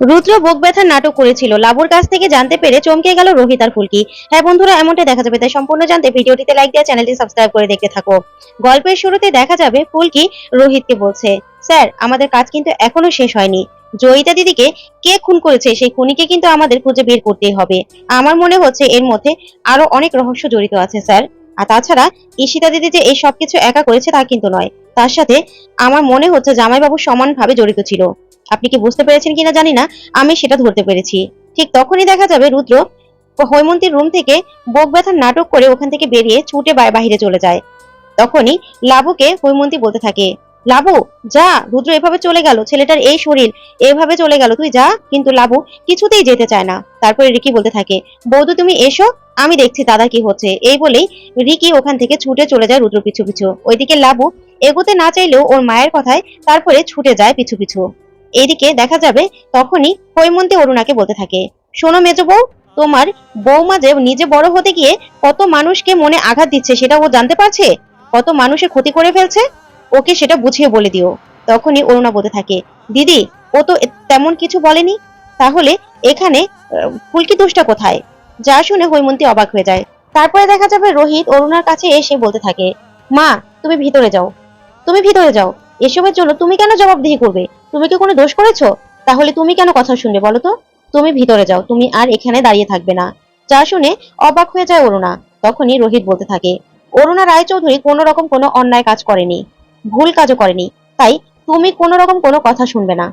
রুদ্র বুক ব্যথার নাটক করেছিল। লাবুর কাছ থেকে জানতে পেরে চমকে গেল রোহিত আর ফুলকি। হ্যাঁ বন্ধুরা এমনটা দেখা যাবে। তাই সম্পূর্ণ জানতে ভিডিওটিতে লাইক দিয়ে চ্যানেলটি সাবস্ক্রাইব করে দেখতে থাকো। গল্পের শুরুতে দেখা যাবে ফুলকি রোহিতকে বলছে, স্যার, আমাদের কাজ কিন্তু এখনও শেষ হয়নি। জয়িতা দিদিকে কে খুন করেছে সেই খুনিকে কিন্তু আমাদের খুঁজে বের করতেই হবে। আমার মনে হচ্ছে এর মধ্যে আরও অনেক রহস্য জড়িত আছে, স্যার। আর তাছাড়া ঈশিতা দিদি যে এই সবকিছু একা করেছে তা কিন্তু নয়। তার সাথে আমার মনে হচ্ছে জামাইবাবু সমানভাবে জড়িত ছিল। আপনি কি বুঝতে পেরেছেন কিনা জানি না, আমি সেটা ধরতে পেরেছি। ঠিক তখনই দেখা যাবে রুদ্র হৈমন্তীর রুম থেকে বুক ব্যথার নাটক করে ওখান থেকে বেরিয়ে ছুটে বাহিরে চলে যায়। তখনই লাবুকে হৈমন্তী বলতে থাকে, লাবু, যা, রুদ্র এভাবে চলে গেল, ছেলেটার এই শরীর, এভাবে চলে গেল, তুই যা। কিন্তু লাবু কিছুতেই যেতে চায় না। তারপরে রিকি বলতে থাকে, বৌদু, তুমি এসো, আমি দেখছি দাদা কি হচ্ছে। এই বলেই রিকি ওখান থেকে ছুটে চলে যায় রুদ্র পিছু পিছু। ওইদিকে লাবু এগোতে না চাইলেও ওর মায়ের কথায় তারপরে ছুটে যায় পিছু পিছু। এইদিকে দেখা যাবে তখনই হৈমন্তী অরুণাকে বলতে থাকে, শোনো মেজ বউ, তোমার বৌমা যে নিজে বড় হতে গিয়ে কত মানুষকে মনে আঘাত দিচ্ছে সেটা ও জানতে পারছে? কত মানুষের ক্ষতি করে ফেলছে? ওকে সেটা বুঝিয়ে বলে দিও। তখনই অরুণা বলতে থাকে, দিদি, ও তো তেমন কিছু বলেনি। তাহলে এখানে ফুলকি দোষটা কোথায়? যা শুনে হৈমন্তী অবাক হয়ে যায়। তারপরে দেখা যাবে রোহিত অরুণার কাছে এসে বলতে থাকে, মা, তুমি ভিতরে যাও। তুমি ভিতরে যাও। এসবের জন্য তুমি কেন জবাবদিহি করবে? তুমি কি কোনো দোষ করেছ? তাহলে তুমি কেন কথা শুনবে বলো তো? তুমি ভিতরে যাও, তুমি আর এখানে দাঁড়িয়ে থাকবে না। যা শুনে অবাক হয়ে যায় অরুণা। তখনই রোহিত বলতে থাকে, অরুণা রায়চৌধুরী কোনো রকম কোনো অন্যায় কাজ করেনি, ভুল কাজও করেনি। তাই তুমি কোনো রকম কোনো কথা শুনবে না।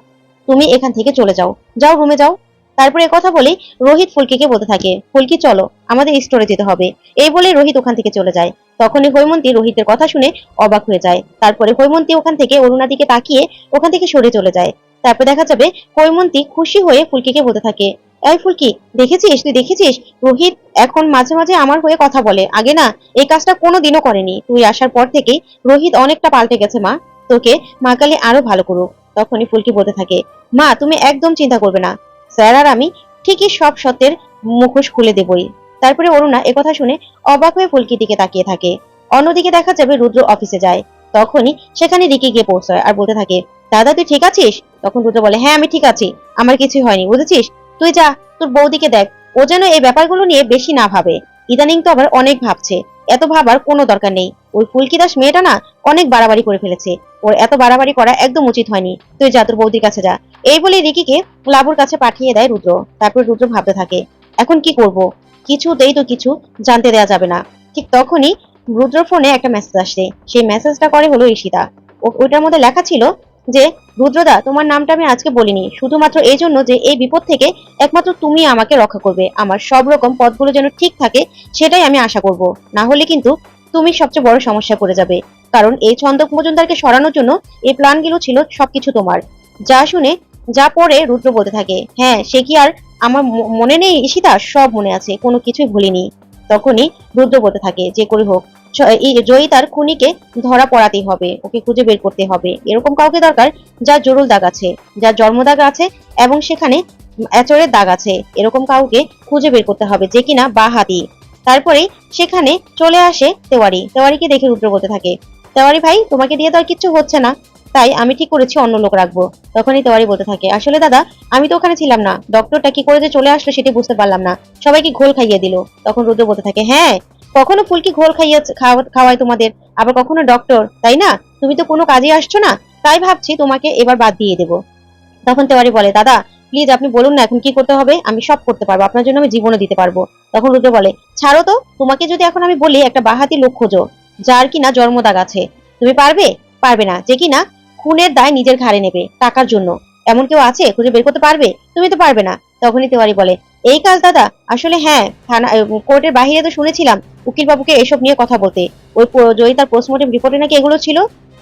তুমি এখান থেকে চলে যাও। যাও, রুমে যাও। তারপরে কথা বলেই রোহিত ফুলকিকে বলতে থাকে, ফুলকি, চলো, আমাদের স্টোরে যেতে হবে। এই বলে রোহিত ওখান থেকে চলে যায়। তখনই হৈমন্তী রোহিতের কথা শুনে অবাক হয়ে যায়। তারপরে হৈমন্তী ওখান থেকে অরুণার দিকে তাকিয়ে ওখান থেকে সরে চলে যায়। তারপর দেখা যাবে হৈমন্তী খুশি হয়ে ফুলকিকে বলতে থাকে, এই ফুলকি, দেখেছিস? তুই দেখেছিস? রোহিত এখন মাঝে মাঝে আমার হয়ে কথা বলে। আগে না, এই কাজটা কোনোদিনও করেনি। তুই আসার পর থেকেই রোহিত অনেকটা পাল্টে গেছে, মা। তোকে মা কালী আরও ভালো করুক। তখনই ফুলকি বলতে থাকে, মা, তুমি একদম চিন্তা করবে না। স্যার আর আমি ঠিকই সব সত্যের মুখোশ খুলে দেবই। তারপরে অরুণা একথা শুনে অবাক হয়ে ফুলকির দিকে তাকিয়ে থাকে। অন্যদিকে দেখা যাবে রুদ্র অফিসে যায়। তখনই সেখানে রিকি গিয়ে পৌঁছায় আর বলতে থাকে, দাদা, তুই ঠিক আছিস? তখন রুদ্র বলে হ্যাঁ আমি ঠিক আছি। আমার কিছুই হয়নি, বুঝেছিস? তুই যা, তোর বৌদিকে দেখ। ও যেন এই ব্যাপারগুলো নিয়ে বেশি না ভাবে। ইদানিং তো আবার অনেক ভাবছে। এত ভাবার কোনো দরকার নেই। ওই ফুলকি দাস মেয়েটা না অনেক বাড়াবাড়ি করে ফেলেছে। ওর এত বাড়াবাড়ি করা একদম উচিত হয়নি। তুই যা, তোর বৌদির কাছে যা। এই বলে রিকিকে লাবুর কাছে পাঠিয়ে দেয় রুদ্র। তারপর রুদ্র ভাবতে থাকে, এখন কি করব? কিছুতেই তো কিছু জানতে দেওয়া যাবে না। ঠিক তখনই রুদ্র ফোনে একটা মেসেজ আসে। সেই মেসেজটা করে হলো ঈশিতা। ওইটার মধ্যে লেখা ছিল যে রুদ্রদা তোমার নামটা আমি আজকে বলিনি। শুধুমাত্র এই জন্য যে, এই বিপদ থেকে একমাত্র তুমি আমাকে রক্ষা করবে। আমার সব রকম পথগুলো যেন ঠিক থাকে, সেটাই আমি আশা করব। না হলে কিন্তু তুমি সবচেয়ে বড় সমস্যা পড়ে যাবে। কারণ এই ছন্দক মজুমদারকে সরানোর জন্য এই প্ল্যানগুলো ছিল সবকিছু তোমার। যা শুনে যা পরে রুদ্র বলতে থাকে হ্যাঁ সে কি আর আমার মনে নেই ঈশিতা? সব মনে আছে, কোনো কিছুই ভুলিনি। তখনই রুদ্র বলতে থাকে, যে করে হোক এই জয়িতার খুনিকে ধরা পড়াতেই হবে, ওকে খুঁজে বের করতে হবে। এরকম কাউকে দরকার যার জরুল দাগ আছে, যার জন্মদাগ আছে এবং সেখানে এচরের দাগ আছে। এরকম কাউকে খুঁজে বের করতে হবে যে কিনা বা হাতি। তারপরে সেখানে চলে আসে তেওয়ারি। তেওয়ারিকে দেখে রুদ্র বলতে থাকে, তেওয়ারি ভাই, তোমাকে দিয়ে তো আর কিচ্ছু হচ্ছে না। তাই আমি ঠিক করেছি, অন্য লোক রাখব। তখনই তেওয়ারি বলতে থাকে, আসলে দাদা, আমি তো ওখানে ছিলাম না। ডক্টরটা কি করে যে চলে আসলো সেটি বুঝতে পারলাম না। সবাইকে ঘোল খাইয়ে দিল। তখন রুদ্র বলতে থাকে হ্যাঁ কখনো ফুলকি ঘোল খাইয়ে খাওয়ায় তোমাদের, আবার কখনো ডক্টর তাই না? তুমি তো কোনো কাজে আসছো না। তাই ভাবছি তোমাকে এবার বাদ দিয়ে দেবো। তখন তেওয়ারি বলে, দাদা প্লিজ আপনি বলুন না এখন কি করতে হবে? আমি সব করতে পারব। আপনার জন্য আমি জীবনও দিতে পারব। তখন রুদ্র বলে, ছাড়ো তো, তোমাকে যদি এখন আমি বলি, একটা বাহাতি লোক খোঁজো, যার কিনা জন্মদাগ আছে। তুমি পারবে? পারবে না। যে কিনা খুনের দায় নিজের ঘাড়ে নেবে, টাকার জন্য। এমন কেউ আছে খুঁজে বের করতে পারবে? তুমি তো পারবে না, তখনই তেওয়ারি বলে। এই কাজ দাদা, আসলে হ্যাঁ থানা কোর্টের বাহিরে তো শুনেছিলাম উকিল বাবুকে এসব নিয়ে কথা বলতে। ওই প- জয়িতার পোস্টমর্টম রিপোর্টে নাকি এগুলো ছিল,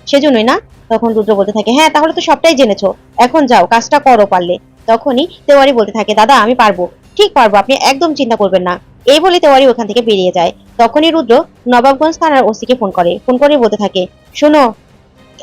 সেজন্যই না? তখন রুদ্র বলতে থাকে হ্যাঁ তাহলে তো সবটাই জেনেছো। এখন যাও, কাজটা করো পারলে। তখনই তেওয়ারি বলতে থাকে, দাদা, আমি পারব। ঠিক পারব, আপনি একদম চিন্তা করবেন না। এই বলে তেওয়ারি ওখান থেকে বেরিয়ে যায়। তখনই রুদ্র নবাবগঞ্জ থানার ওসিকে ফোন করে। ফোন করে বলতে থাকে, শোনো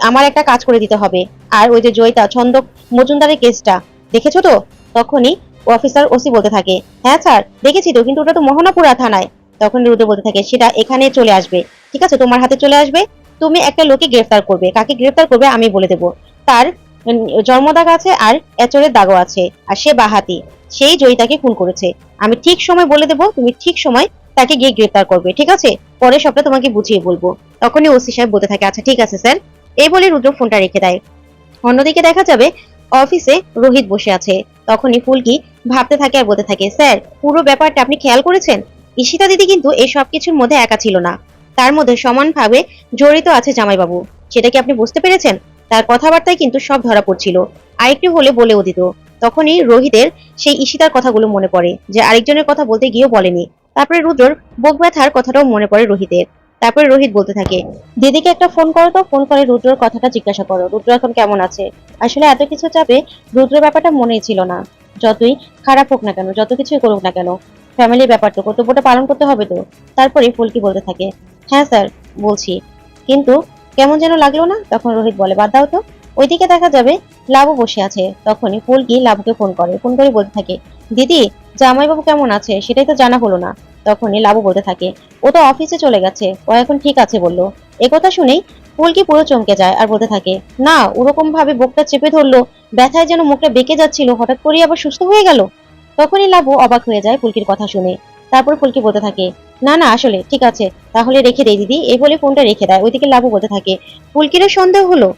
আমার একটা কাজ করে দিতে হবে। আর ওই যে জয়িতা ছন্দক মজুমদারের কেসটা, দেখেছ তো? তখনই অফিসার ওসি বলতে থাকে হ্যাঁ স্যার, দেখেছি তো, কিন্তু ওটা তো মোহনাপুরা থানায়। তখন রুদ্র বলতে থাকে, সেটা এখানে চলে আসবে। ঠিক আছে, তোমার হাতে চলে আসবে। তুমি একটা লোকে গ্রেফতার করবে। কাকে গ্রেফতার করবে আমি বলে দেবো। তার জন্মদাগ আছে আর এচরের দাগও আছে, আর সে বাহাতি। সেই জয়িতাকে খুন করেছে। আমি ঠিক সময় বলে দেবো, তুমি ঠিক সময় তাকে গিয়ে গ্রেপ্তার করবে। ঠিক আছে? পরে সবটা তোমাকে বুঝিয়ে বলব। তখনই ওসি সাহেব বলতে থাকে আচ্ছা ঠিক আছে, স্যার। এই বলে রুদ্র ফোনটা রেখে দেয়। অন্যদিকে দেখা যাবে, অফিসে রোহিত বসে আছে। তখনই ফুলকি ভাবতে থাকে আর বলতে থাকে, স্যার, পুরো ব্যাপারটা আপনি খেয়াল করেছেন? ঈশিতা দিদি কিন্তু এই সব কিছুর মধ্যে একা ছিল না। তার মধ্যে সমানভাবে জড়িত আছে জামাইবাবু। সেটা কি আপনি বুঝতে পেরেছেন? তার কথাবার্তায় কিন্তু সব ধরা পড়ছিল। আরেকটু হলে বলেও দিত। তখনই রোহিতের সেই ঈশিতার কথাগুলো মনে পড়ে, যে আরেকজনের কথা বলতে গিয়েও বলেনি। তারপরে রুদ্রর বুক ব্যথার কথাটাও মনে পড়ে রোহিতের। তারপরে রোহিত বলতে থাকে, দিদিকে একটা ফোন করো তো ফোন করে রুদ্রর কথাটা জিজ্ঞাসা করো। রুদ্র এখন কেমন আছে? আসলে এত কিছু চাপে রুদ্র ব্যাপারটা মনেই ছিল না। যতই খারাপ হোক না কেন, যত কিছুই করুক না কেন ফ্যামিলির ব্যাপার তো কর্তব্যটা পালন করতে হবে তো। তারপরে ফুলকি বলতে থাকে হ্যাঁ স্যার বলছি। কিন্তু কেমন যেন লাগল না? তখন রোহিত বলে, বাদ দাও তো। ওইদিকে দেখা যাবে, লাবু বসে আছে। তখনই ফুলকি লাভকে ফোন করে। ফোন করে বলতে থাকে, দিদি, জামাইবাবু কেমন আছে? সেটাই তো জানা হলো না। তখনই লাবু বলতে থাকে, ও তো অফিসে চলে গেছে, ও এখন ঠিক আছে, বলল। একথা শুনেই ফুলকি পুরো চমকে যায় আর বলতে থাকে, না ওরকম ভাবে বুকটা চেপে ধরলো, ব্যথায় যেন মুখটা বেঁকে যাচ্ছিল, হঠাৎ করেই আবার সুস্থ হয়ে গেল? তখনই লাবু অবাক হয়ে যায় ফুলকির কথা শুনে। তারপর ফুলকি বলতে থাকে, না না, আসলে, ঠিক আছে, তাহলে রেখে দেই দিদি এই বলে ফোনটা রেখে দেয়। ওইদিকে লাবু বলতে থাকে, ফুলকিরও সন্দেহ হলো?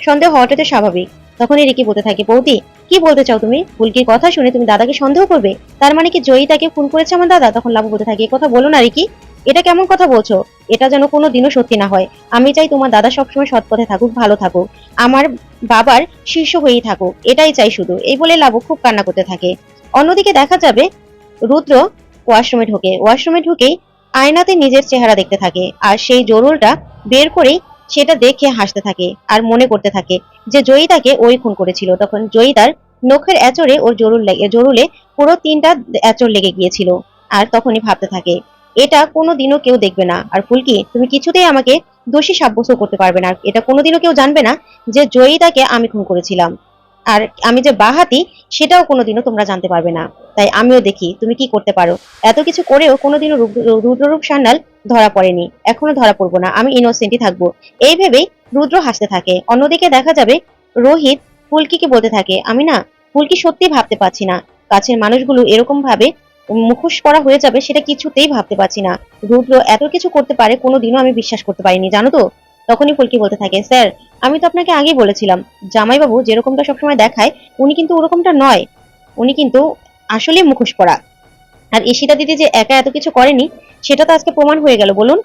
সন্দেহ হওয়াটা তো স্বাভাবিক। তখনই রিকি বলতে থাকে, বৌদি, কি বলতে চাও তুমি? ফুলকির কথা শুনে তুমি দাদাকে সন্দেহ করবে? তার মানে কি জয়ী তাকে ফোন করেছে আমার দাদা? তখন লাবু বলতে থাকে কথা বলো না রিকি, এটা কেমন কথা বলছো? এটা যেন কোনো দিনও সত্যি না হয়। আমি চাই তোমার দাদা সবসময় সৎ পথে থাকুক, ভালো থাকুক। আমার বাবার শীর্ষ হয়েই থাকুক, এটাই চাই শুধু। এই বলে লাবু খুব কান্না করতে থাকে। অন্যদিকে দেখা যাবে, রুদ্র ওয়াশরুমে ঢোকে। ওয়াশরুমে ঢুকেই আয়নাতে নিজের চেহারা দেখতে থাকে। আর সেই জরুলটা বের করেই সেটা দেখে হাসতে থাকে আর মনে করতে থাকে যে জয়ী তাকে ওই খুন করেছিল। তখন জয়ী তার নখের এচরে ওর জরুল জরুলে পুরো তিনটা এচর লেগে গিয়েছিল আর তখনই ভাবতে থাকে, এটা কোনোদিনও কেউ দেখবে না। আর ফুলকি, তুমি কিছুতেই আমাকে দোষী সাব্যস্ত করতে পারবে না। এটা কোনোদিনও কেউ জানবে না যে জয়ী তাকে আমি খুন করেছিলাম। আর আমি যে বাহাতি, সেটাও কোনোদিনও তোমরা জানতে পারবে না। তাই আমিও দেখি তুমি কি করতে পারো। এত কিছু করেও কোনোদিনও রুদ্ররূপ সান্যাল ধরা পড়েনি। এখনও ধরা পড়ব না। আমি ইনোসেন্টই থাকব। এই ভেবেই রুদ্র হাসতে থাকে। অন্যদিকে দেখা যাবে রোহিত ফুলকিকে বলতে থাকে, আমি না ফুলকি সত্যি ভাবতে পারছি না। কাছের মানুষগুলো এরকম ভাবে মুখোশ করা হয়ে যাবে, সেটা কিছুতেই ভাবতে পারছি না। রুদ্র এত কিছু করতে পারে, কোনোদিনও আমি বিশ্বাস করতে পারিনি। জানো তো? তখনই ফুলকি বলতে থাকে, স্যার, আমি তো আপনাকে আগেই বলেছিলাম, জামাইবাবু যেরকমটা সবসময় দেখায়, উনি কিন্তু ওরকমটা নয়। উনি কিন্তু আসলে মুখোশ করা আর ঈশিতা দিদি যে একা এত কিছু করেনি, সেটা তো আজকে প্রমাণ হয়ে গেল, বলুন।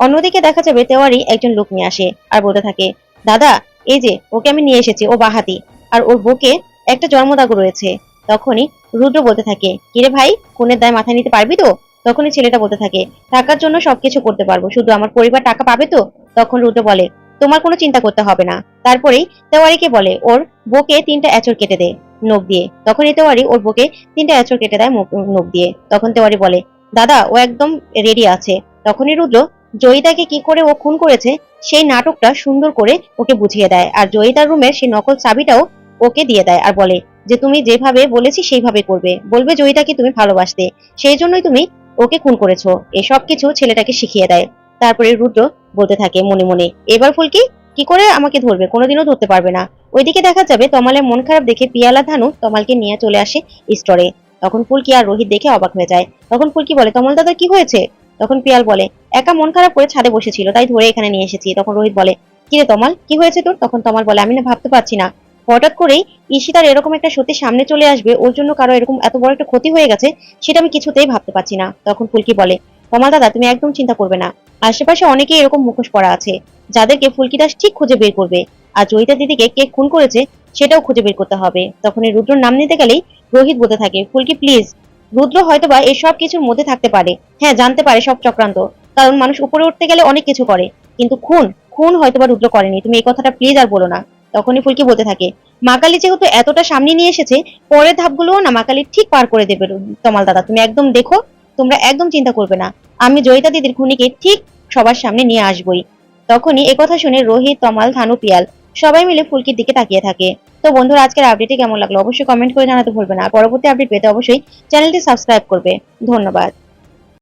অন্যদিকে দেখা যাবে তেওয়ারি একজন লোক নিয়ে আসে আর বলতে থাকে, দাদা, এই যে, ওকে আমি নিয়ে এসেছি, ও বাহাতি। আর ওর বুকে একটা জন্মদাগ রয়েছে। তখনই রুদ্র বলতে থাকে, কিরে ভাই খুনের দায় মাথায় নিতে পারবি তো? তখনই ছেলেটা বলতে থাকে, টাকার জন্য সবকিছু করতে পারব, শুধু আমার পরিবার টাকা পাবে তো? তখন রুদ্র বলে, তোমার কোনো চিন্তা করতে হবে না। তারপরেই তেওয়ারিকে বলে, ওর বুকে তিনটা এচর কেটে দে নখ দিয়ে। তখনই তেওয়ারি ওর বুকে তিনটা এচর কেটে দেয় নখ দিয়ে। তখন তেওয়ারি বলে, দাদা, ও একদম রেডি আছে। তখনই রুদ্র জয়িতাকে কি করে ও খুন করেছে, সেই নাটকটা সুন্দর করে ওকে বুঝিয়ে দেয়। আর জয়িতার রুমের সেই নকল চাবিটাও ওকে দিয়ে দেয় আর বলে, যে তুমি যেভাবে বলেছি সেইভাবে করবে। বলবে জয়িতাকে তুমি ভালোবাসতে। সেই জন্যই তুমি ওকে খুন করেছ। এসব কিছু ছেলেটাকে শিখিয়ে দেয়। তারপরে রুদ্র বলতে থাকে মনে মনে। এবার ফুলকি কি করে আমাকে ধরবে? কোনোদিনও ধরতে পারবে না। ওইদিকে দেখা যাবে তমালের মন খারাপ দেখে পিয়ালা ধানু তমালকে নিয়ে চলে আসে স্টোরে। তখন ফুলকি আর রোহিত দেখে অবাক হয়ে যায়। তখন ফুলকি বলে, তমাল দাদা, কি হয়েছে? তখন পিয়াল বলে, একা মন খারাপ করে ছাদে বসেছিল, তাই ধরে এখানে নিয়ে এসেছি। তখন রোহিত বলে, কিরে তমাল, কি হয়েছে তোর? তখন তমাল বলে, আমি না ভাবতে পারছি না। হঠাৎ করেই ঈশিতার এরকম একটা সত্যি সামনে চলে আসবে, ওর জন্য কারও এরকম এত বড় একটা ক্ষতি হয়ে গেছে, সেটা আমি কিছুতেই ভাবতে পারছি না। তখন ফুলকি বলে তমাল দাদা, তুমি একদম চিন্তা করবে না। আশেপাশে অনেকেই এরকম মুখোশ পড়া আছে, যাদেরকে ফুলকি দাস ঠিক খুঁজে বের করবে। আর জয়িতা দিদিকে কে খুন করেছে, সেটাও খুঁজে বের করতে হবে। তখন এই রুদ্রর নাম নিতে গেলেই রোহিত বলতে থাকে, ফুলকি প্লিজ রুদ্র হয়তোবা এই সব কিছুর মধ্যে থাকতে পারে। হ্যাঁ জানতে পারে সব চক্রান্ত। কারণ মানুষ উপরে উঠতে গেলে অনেক কিছু করে। কিন্তু খুন খুন হয়তোবা রুদ্র করেনি। তুমি এই কথাটা প্লিজ আর বলো না। তখনই ফুলকি বলতে থাকে, মাকালি যেহেতু এতটা সামনে নিয়ে এসেছে, পরের ধাপগুলোও না মাকালি ঠিক পার করে দেবে তমাল দাদা, তুমি একদম দেখো তোমরা একদম চিন্তা করবে না। আমি জয়িতা দিদির খুনিকে ঠিক সবার সামনে নিয়ে আসবই। তখনই একথা শুনে রোহিত, তমাল, থানু, পিয়াল সবাই মিলে ফুলকির দিকে তাকিয়ে থাকে। তো বন্ধুরা, আজকের আপডেটে কেমন লাগল? অবশ্যই কমেন্ট করে জানাতে ভুলবে না। পরবর্তী আপডেট পেতে অবশ্যই চ্যানেলটি সাবস্ক্রাইব করবে। ধন্যবাদ।